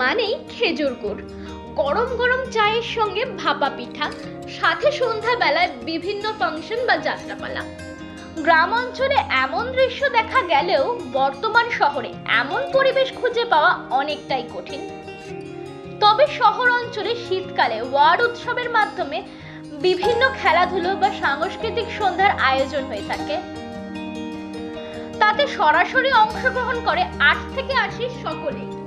মানেই খেজুর গুড়। গরম গরম চায়ের সঙ্গে ভাপা পিঠা, সাথে সন্ধ্যাবেলায় বিভিন্ন ফাংশন বা যাত্রাপালা। গ্রাম অঞ্চলে এমন দৃশ্য দেখা গেলেও বর্তমান শহরে এমন পরিবেশ খুঁজে পাওয়া অনেকটাই কঠিন। তবে শহর অঞ্চলে শীতকালে ওয়ার্ড উৎসবের মাধ্যমে বিভিন্ন খেলাধুলো বা সাংস্কৃতিক সন্ধ্যার আয়োজন হয়ে থাকে। তাতে সরাসরি অংশগ্রহণ করে আট থেকে আশি সকলেই।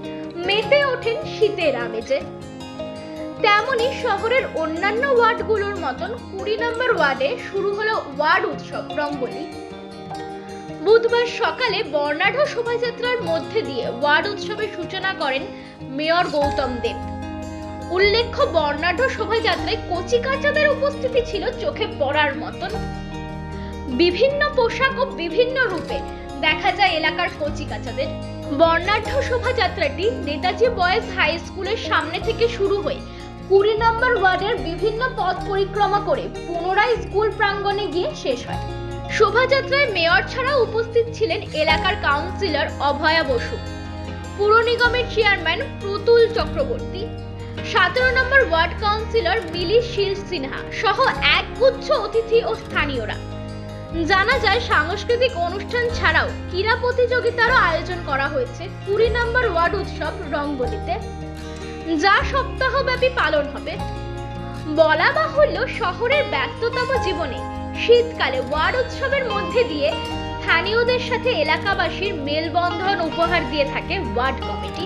মেতে ওঠেন শীতের আমেজে। তেমনি শহরের অন্যান্য ওয়ার্ডগুলোর মতন কুড়ি নম্বর ওয়ার্ডে শুরু হলো ওয়ার্ড উৎসব রঙ্গলি। বুধবার সকালে বর্ণাঢ্য শোভাযাত্রার মধ্যে দিয়ে ওয়ার্ড উৎসবের সূচনা করেন মেয়র গৌতম দেব। উল্লেখ্য, বর্ণাঢ্য শোভাযাত্রায় কচি কাচাদের উপস্থিতি ছিল চোখে পড়ার মতন। বিভিন্ন পোশাক ও বিভিন্ন রূপে দেখা যায় এলাকার কচি কাচাদের। বর্ণাঢ্য শোভাযাত্রাটি নেতাজি বয়েজ হাই স্কুলের সামনে থেকে শুরু হয়ে কুড়ি নম্বর ওয়ার্ডের বিভিন্ন পথ পরিক্রমা করে পুনরায় স্কুল প্রাঙ্গণে গিয়ে শেষ হয়। শোভাযাত্রায় মেয়র ছাড়া উপস্থিত ছিলেন এলাকার কাউন্সিলর অভয়া বসু, পুর নিগমের চেয়ারম্যান প্রতুল চক্রবর্তী, সতেরো নম্বর ওয়ার্ড কাউন্সিলর মিলি শীল সিনহা সহ একগুচ্ছ অতিথি ও স্থানীয়রা। জানা যায়, সাংস্কৃতিক অনুষ্ঠান ছাড়াও ক্রীড়া প্রতিযোগিতারও আয়োজন করা হয়েছে। কুড়ি নম্বর ওয়ার্ড উৎসব রঙ্গলিতে যা সপ্তাহব্যাপী পালন হবে। বলা বাহুল্য, শহরের ব্যস্ততম জীবনে শীতকালে ওয়ার্ড উৎসবের মধ্যে দিয়ে স্থানীয়দের সাথে এলাকাবাসীর মেলবন্ধন উপহার দিয়ে থাকে ওয়ার্ড কমিটি।